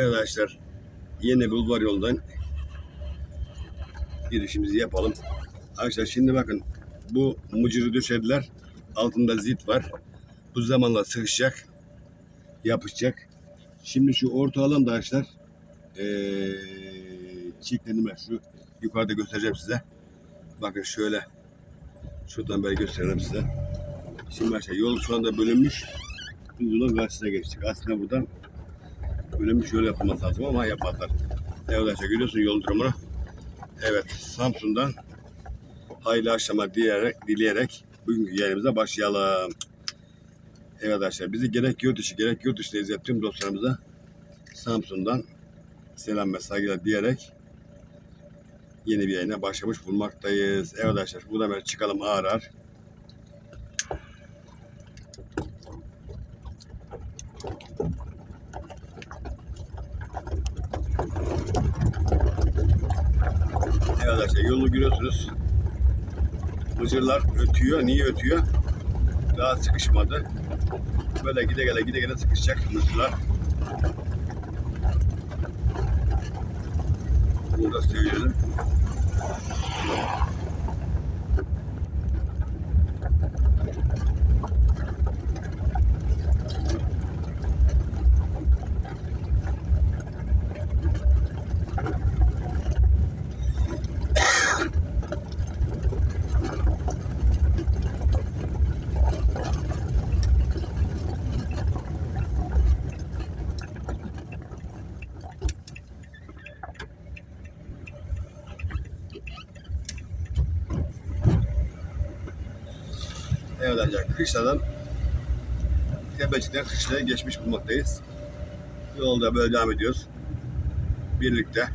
Evet arkadaşlar yeni bulvar yoldan girişimizi yapalım. Arkadaşlar şimdi bakın bu mucuru döşediler. Altında zit var. Bu zamanla sıkışacak. Yapışacak. Şimdi şu orta alanda arkadaşlar ee, çiftlenime şu yukarıda göstereceğim size. Bakın şöyle şuradan böyle göstereyim size. Şimdi arkadaşlar yol şu anda bölünmüş. Biz yolun karşısına geçtik. Aslında buradan bölünmüş yol yapılması lazım ama yapmadılar. Evet arkadaşlar görüyorsun yol durumunu. Evet Samsun'dan hayırlı akşamlar dileyerek, dileyerek bugünkü yayınımıza başlayalım. Evet arkadaşlar bizi gerek yurt dışı gerek yurt dışı izleyen tüm dostlarımıza Samsun'dan selam ve saygılar diyerek yeni bir yayına başlamış bulmaktayız. Evet arkadaşlar buradan böyle çıkalım ağır ağır. Arkadaşlar yolu görüyorsunuz. Mıcırlar ötüyor. Niye ötüyor? Daha sıkışmadı. Böyle gide gele gide gele sıkışacak mıcırlar. Bunu da söyleyelim. Arkadaşlar kışladan Tepecik'ten kışlaya geçmiş bulmaktayız. Yolda böyle devam ediyoruz. Birlikte.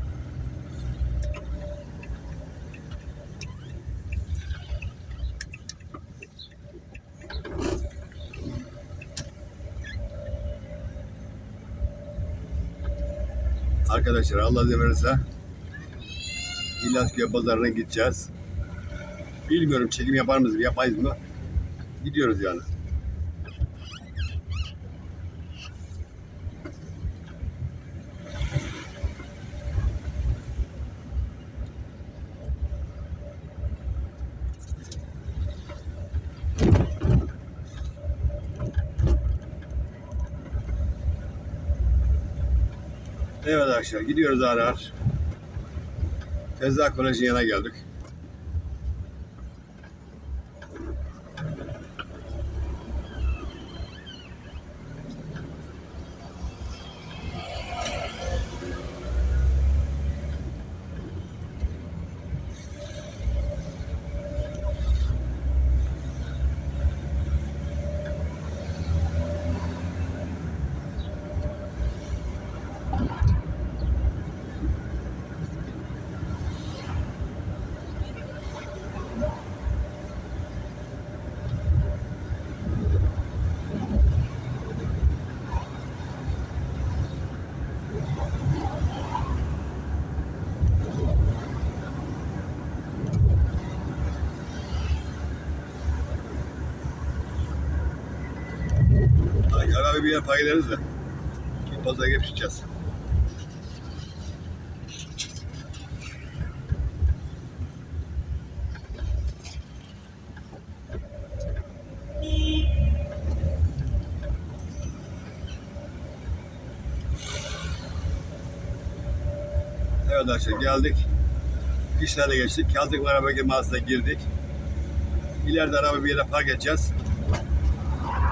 Arkadaşlar Allah izin verirse İlaçköy pazarına gideceğiz. Bilmiyorum çekim yapar mıyız, yapmayız mı? Gidiyoruz yani. Evet arkadaşlar gidiyoruz ağır ağır. Tezgah Koleji'nin yanına geldik. Ay, Pay gideriz de. Pazara geçeceğiz. Evet arkadaşlar geldik. İşlerle geçtik. Kazık araba mağazasına girdik. İleride araba bir yere park edeceğiz.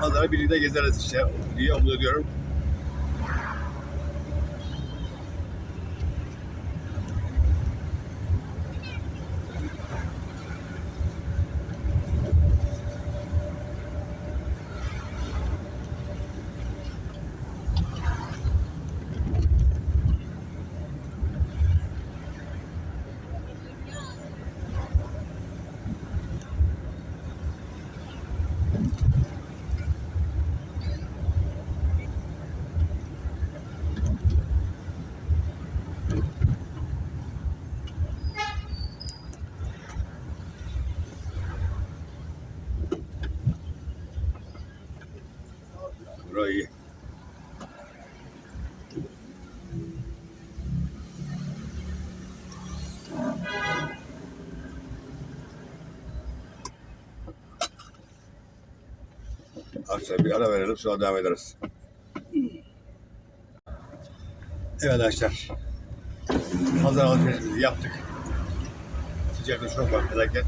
Pazara birlikte gezeriz işte diye umut ediyorum. Burayı iyi. Arkadaşlar bir ara verelim sonra devam ederiz. Evet arkadaşlar. Pazar alışverişimizi yaptık. Sıcaklık çok var felaket.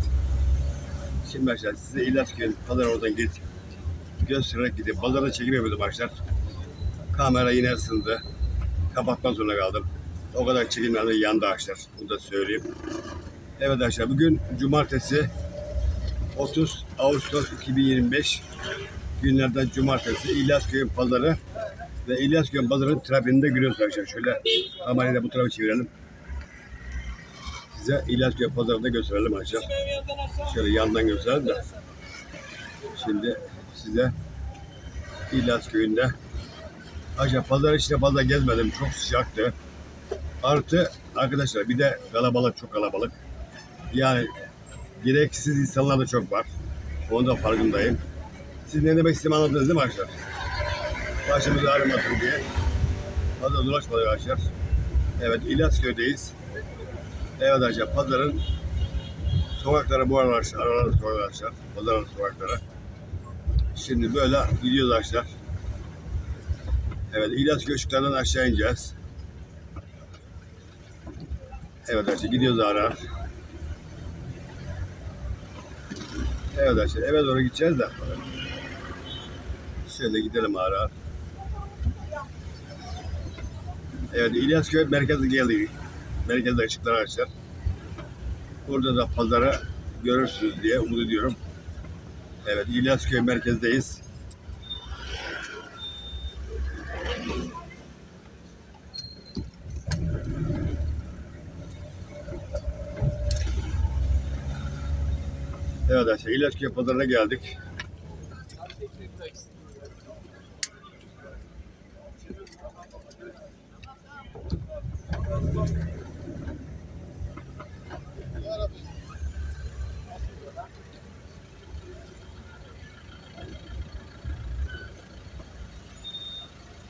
Şimdi arkadaşlar size ilaç gelin. Pazar oradan git. Göstererek gidip pazarda çekim yapıyordum arkadaşlar. Kamera yine ısındı. Kapatmak zorunda kaldım. O kadar çekimlerde yandı arkadaşlar. Bunu da söyleyeyim. Evet arkadaşlar bugün cumartesi 30 Ağustos 2025 günlerden cumartesi İlyasköy pazarı ve İlyasköy pazarının trafiğinde görüyorsunuz arkadaşlar. Şöyle kamerayı bu tarafa çevirelim. Size İlyasköy pazarında gösterelim arkadaşlar. Şöyle yandan gösterelim de. Şimdi size İlyas Arkadaşlar pazar içinde fazla gezmedim. Çok sıcaktı. Artı arkadaşlar bir de kalabalık çok kalabalık. Yani gereksiz insanlar da çok var. Onu da farkındayım. Siz ne demek istediğimi anladınız değil mi arkadaşlar? Başımızı ağrımasın diye. Fazla dolaşmadık arkadaşlar. Evet İlaçköy'deyiz. Evet arkadaşlar pazarın sokakları bu aralar aralar sokaklar arkadaşlar. Pazarın sokakları. Şimdi böyle gidiyoruz arkadaşlar. Evet İlyas Göçükler'den aşağı ineceğiz. Evet arkadaşlar gidiyoruz ara. Evet arkadaşlar eve doğru gideceğiz de. Şöyle gidelim ara. Evet İlyasköy merkeze geldik. Merkezde ışıklar arkadaşlar. Burada da pazara görürsünüz diye umut ediyorum. Evet İlyasköy merkezdeyiz. Evet arkadaşlar İlyasköy pazarına geldik.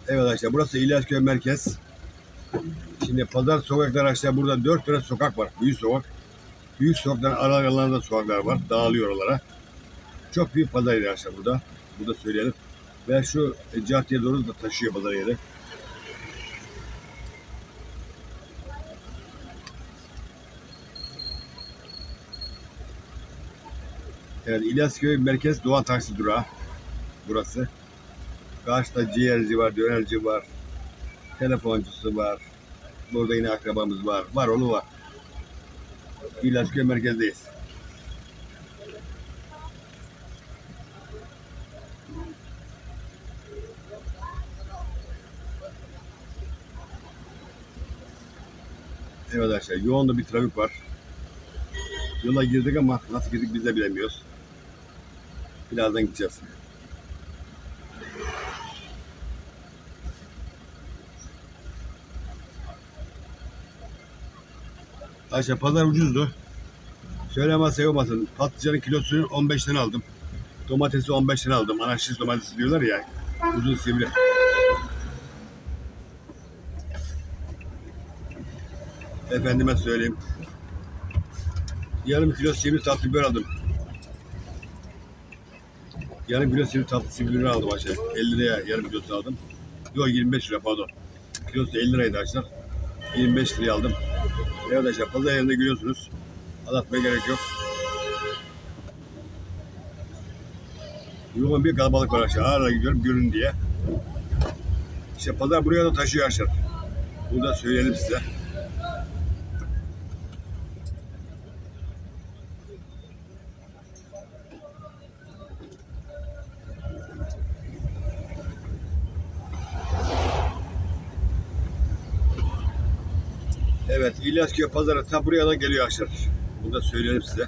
Evet arkadaşlar burası İlyasköy merkez. Şimdi pazar sokaklar arkadaşlar burada dört tane sokak var. Büyük sokak. Büyük sokakların aralarında sokaklar var. Dağılıyor oralara. Çok büyük pazar arkadaşlar burada. Burada söyleyelim. Ve şu e, caddeye doğru da taşıyor pazar yeri. Evet İlyasköy merkez Doğa Taksi durağı. Burası. Karşıda ciğerci var, dönerci var. Telefoncusu var. Burada yine akrabamız var. Var onu var. İlaçköy merkezdeyiz. Evet arkadaşlar yoğun da bir trafik var. Yola girdik ama nasıl girdik biz de bilemiyoruz. Birazdan gideceğiz. Ayşe pazar ucuzdu. Söylemezse olmasın. Patlıcanın kilosunu 15'ten aldım. Domatesi 15'ten aldım. Anaşiz domatesi diyorlar ya. Uzun sivri. Efendime söyleyeyim. Yarım kilo sivri tatlı biber aldım. Yarım kilo sivri tatlı biber aldım Ayşe. 50 liraya yarım kilosu aldım. Yok 25 lira pardon. Kilosu 50 liraydı arkadaşlar. 25 liraya aldım. Evet arkadaşlar pazar yerinde görüyorsunuz. Anlatmaya gerek yok. Yoğun bir kalabalık var arkadaşlar. Ara gidiyorum görün diye. İşte pazar buraya da taşıyor arkadaşlar. Bunu söyleyelim size. Evet, İlyasköy pazarı ta buraya da geliyor arkadaşlar. Bunu da söyleyelim size.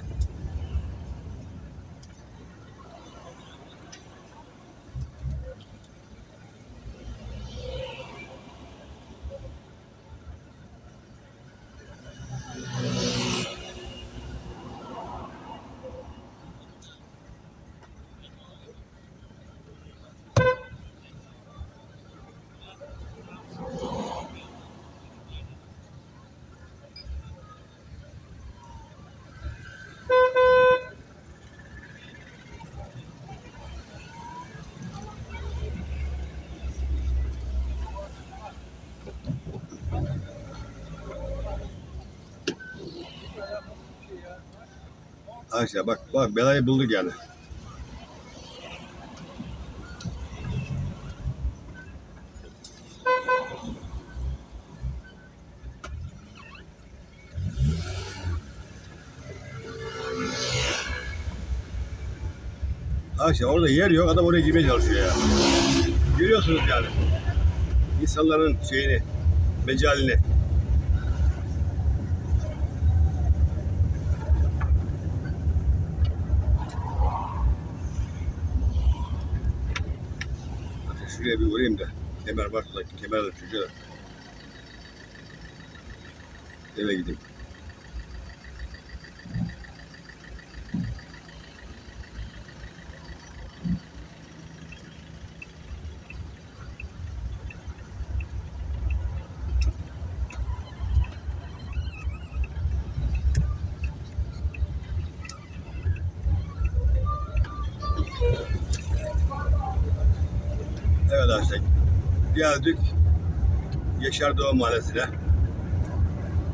Arkadaşlar bak bak belayı bulduk yani. Arkadaşlar orada yer yok adam oraya girmeye çalışıyor ya. Görüyorsunuz yani. İnsanların şeyini, mecalini. Şuraya bir vurayım da. Kemer varsa kemer de çocuğa. Eve gideyim. Geldik. Yaşar Doğu Mahallesi'ne.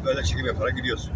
Böyle çekim yaparak gidiyoruz.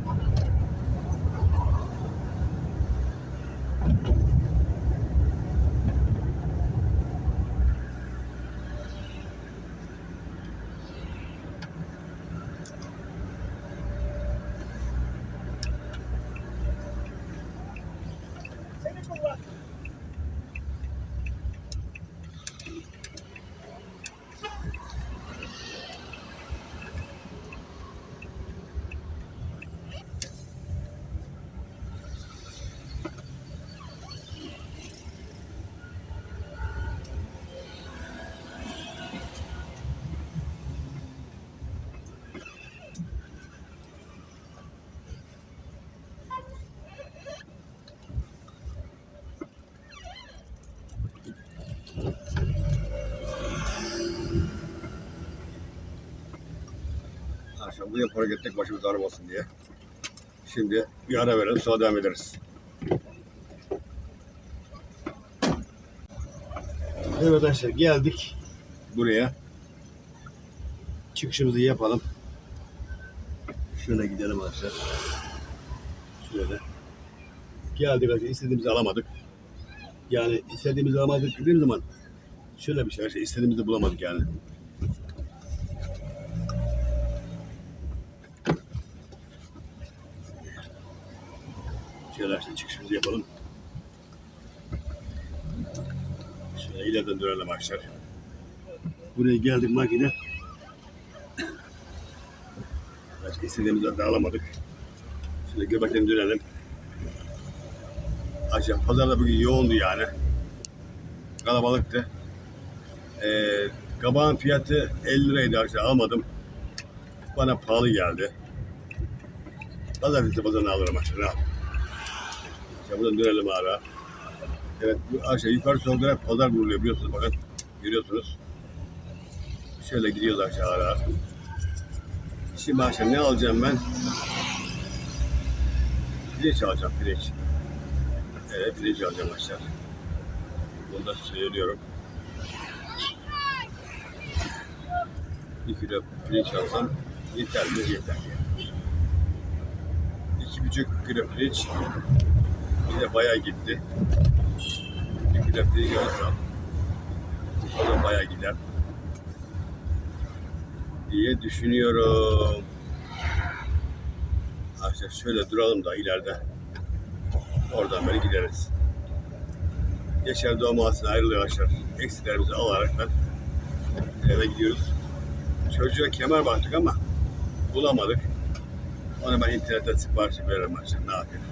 Akşam buraya para gitmek başımız ağrımasın diye. Şimdi bir ara verelim sonra devam ederiz. Evet arkadaşlar geldik buraya. Çıkışımızı yapalım. Şöyle gidelim arkadaşlar. Şöyle. Geldik arkadaşlar istediğimizi alamadık. Yani istediğimizi alamadık dediğim zaman şöyle bir şey arkadaşlar istediğimizi bulamadık yani. İşte çıkışımızı yapalım. Şöyle ileriden dönelim arkadaşlar. Buraya geldik makine. Başka istediğimizi de alamadık. Şöyle göbekten dönelim. Aşağı pazarda bugün yoğundu yani. Kalabalıktı. Ee, kabağın fiyatı 50 liraydı arkadaşlar almadım. Bana pahalı geldi. Pazartesi pazarına alırım arkadaşlar. İşte buradan dönelim ara. Evet aşağı yukarı soğuklara pazar vuruluyor biliyorsunuz bakın. Görüyorsunuz. Şöyle gidiyoruz aşağı ara. Şimdi aşağı ne alacağım ben? Pirinç alacağım pirinç. Evet pirinç alacağım aşağı. Bunu da söylüyorum. Bir kilo pirinç alsam yeter mi? Yeter. İki buçuk kilo pirinç Yine bayağı gitti. Kilo pirinç alsam o da bayağı gider diye düşünüyorum. Arkadaşlar şöyle duralım da ileride. Oradan böyle gideriz. Yaşar Doğu Mahallesi'ne ayrılıyor arkadaşlar. Eksilerimizi alarak ben eve gidiyoruz. Çocuğa kemer baktık ama bulamadık. Onu ben internetten sipariş veririm arkadaşlar. Ne yapayım?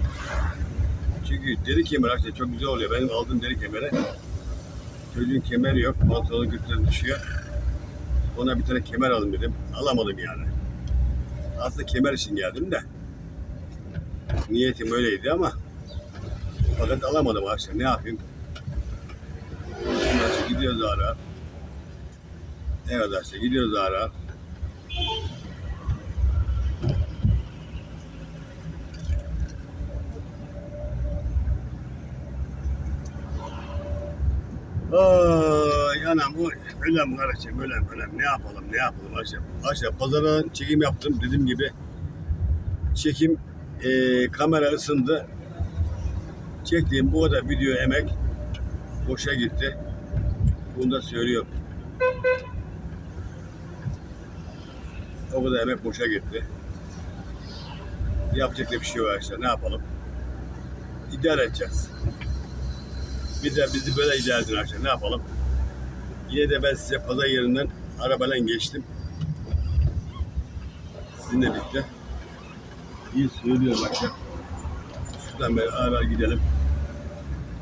Çünkü deri kemer arkadaşlar çok güzel oluyor. Benim aldığım deri kemere çocuğun kemeri yok. Pantolonu götüren düşüyor. Ona bir tane kemer alın dedim. Alamadım yani. Aslında kemer için geldim de. Niyetim öyleydi ama fakat alamadım arkadaşlar. Ne yapayım? Nasıl gidiyoruz ara? Evet arkadaşlar gidiyoruz ara. Ay anam bu ölem kardeşim ölem ölem ne yapalım ne yapalım akşam. Akşam pazara çekim yaptım dediğim gibi. Çekim e, kamera ısındı. Çektiğim bu kadar video emek boşa gitti. Bunu da söylüyorum. O kadar emek boşa gitti. Yapacak da bir şey var işte. Ne yapalım? İdare edeceğiz. Bir de bizi böyle idare edin arkadaşlar. Ne yapalım? Yine de ben size pazar yerinden arabayla geçtim. Sizinle birlikte. İyi söylüyorum arkadaşlar. Şuradan böyle ara gidelim.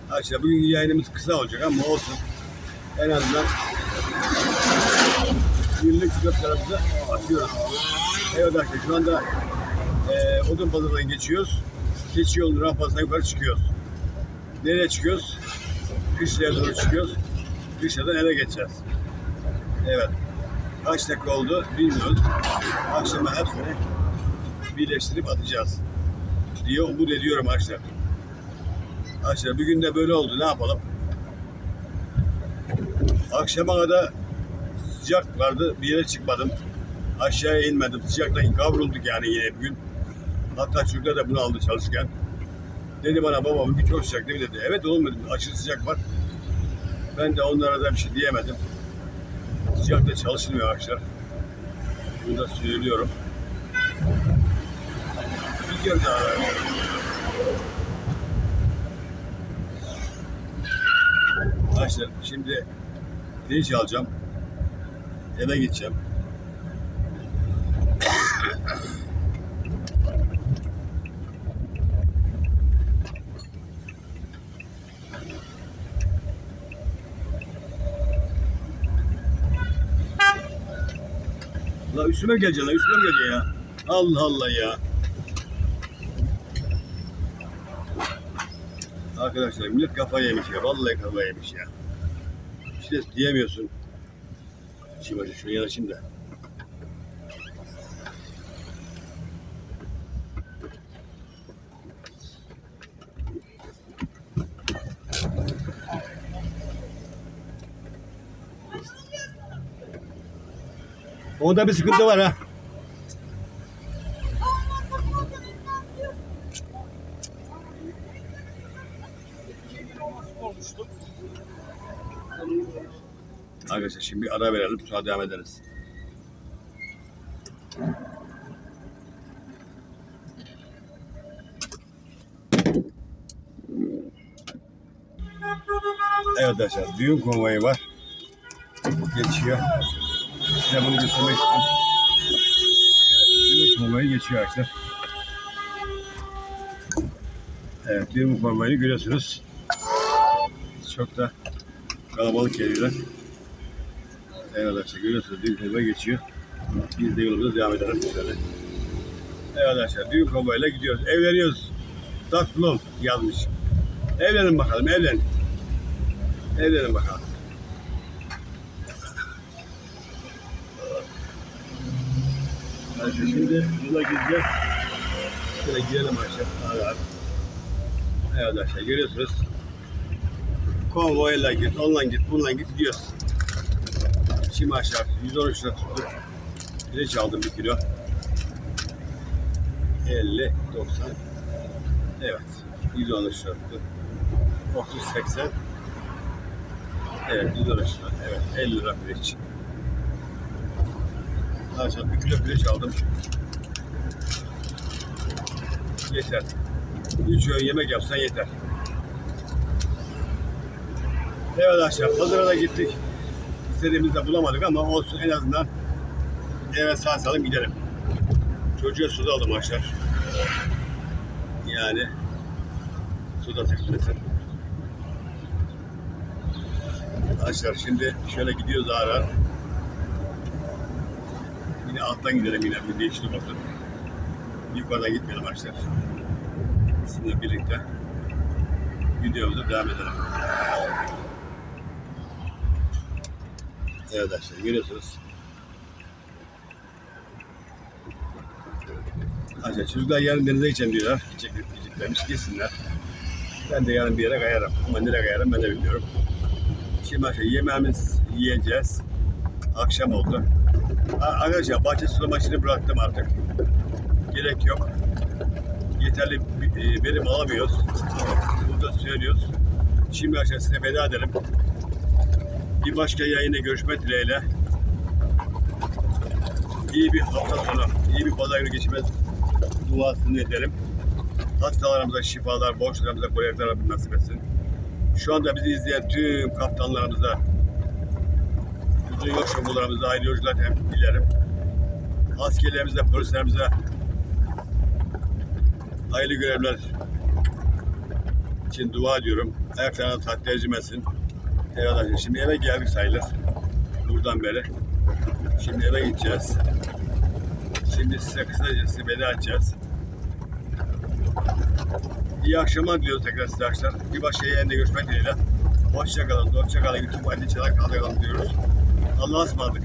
Arkadaşlar bugün yayınımız kısa olacak ama olsun. En azından günlük kitaplarımızı atıyoruz. Evet arkadaşlar şu anda eee odun pazarından geçiyoruz. Keçi yolunun rampasına yukarı çıkıyoruz. Nereye çıkıyoruz? Kışlaya doğru çıkıyoruz. Kışladan eve geçeceğiz. Evet. Kaç dakika oldu bilmiyoruz. Akşama hepsini birleştirip atacağız. Diye umut ediyorum arkadaşlar. Arkadaşlar bir günde böyle oldu. Ne yapalım? Akşama kadar sıcak vardı. Bir yere çıkmadım. Aşağıya inmedim. Sıcaktan kavrulduk yani yine bir gün. Hatta çocuklar da bunu aldı çalışırken. Dedi bana baba bugün çok sıcak değil mi dedi. Evet oğlum dedim aşırı sıcak var. Ben de onlara da bir şey diyemedim. Sıcakta çalışılmıyor arkadaşlar. Bunu da söylüyorum. Bir kere daha. Arkadaşlar şimdi pirinç alacağım. Eve gideceğim. Üstüme geleceksin la üstüme geleceksin ya. Allah Allah ya. Arkadaşlar millet kafayı yemiş ya. Vallahi kafayı yemiş ya. İşte diyemiyorsun. Şimdi şunu yanaşayım da. Onda bir sıkıntı var ha. Arkadaşlar şimdi bir ara verelim sonra devam ederiz. Evet arkadaşlar düğün konvoyu var. Geçiyor. Size bunu göstermek istedim. Evet, düğün konvoyu geçiyor arkadaşlar. Evet düğün konvoyunu görüyorsunuz. Çok da kalabalık geliyorlar. Evet arkadaşlar görüyorsunuz düğün konvoyu geçiyor. Biz de yolumuza devam edelim şöyle. Evet arkadaşlar düğün konvoyuyla gidiyoruz. Evleniyoruz. Tatlım yazmış. Evlenin bakalım evlenin. Evlenin bakalım. Arkadaşlar şimdi yola gideceğiz. Şöyle girelim. Ara. Evet arkadaşlar görüyorsunuz. Konvoyla git, onunla git, bununla git gidiyoruz. Şimdi aşağı 113 lira tuttu. Pirinç aldım bir kilo. 50, 90. Evet. 113 lira tuttu. 30, 80. Evet 113 lira. Evet 50 lira pirinç. Arkadaşlar bir kilo pirinç aldım. Yeter. Üç öğün yemek yapsan yeter. Evet arkadaşlar pazara da gittik. İstediğimizi de bulamadık ama olsun en azından eve sağ salim gidelim. Çocuğa su da aldım arkadaşlar. Yani su da sıkmasın. Arkadaşlar şimdi şöyle gidiyoruz ağır ağır. Alttan gidelim yine bir değişiklik olsun. Yukarıdan gitmeyelim arkadaşlar. Sizinle birlikte videomuza devam edelim. Evet arkadaşlar görüyorsunuz. Arkadaşlar çocuklar yarın denize geçeceğim diyorlar. Gidecek, gideceklermiş gitsinler. Ben de yarın bir yere kayarım. Ama nereye kayarım ben de bilmiyorum. Şimdi arkadaşlar yemeğimiz yiyeceğiz. Akşam oldu. Arkadaşlar bahçe sulama işini bıraktım artık. Gerek yok. Yeterli e, verim alamıyoruz. Burada dönüyoruz. Şimdi arkadaşlar size veda edelim. Bir başka yayında görüşmek dileğiyle. İyi bir hafta sonu, iyi bir pazar günü geçirmez duasını edelim. Hastalarımıza şifalar, borçlarımıza kolaylıklar Rabbim nasip etsin. Şu anda bizi izleyen tüm kaptanlarımıza, uzun yol şoförlerimize hayırlı yolculuklar dilerim. Askerlerimize, polislerimize hayırlı görevler için dua ediyorum. Ayaklarına taht tercümesin. Evet şimdi eve geldik sayılır. Buradan beri. Şimdi eve gideceğiz. Şimdi size kısaca size veda edeceğiz. İyi akşamlar diliyoruz tekrar size arkadaşlar. Bir başka yayında görüşmek dileğiyle. Hoşçakalın, hoşçakalın. YouTube halinde çalak kalın diyoruz. Allah'a ısmarladık.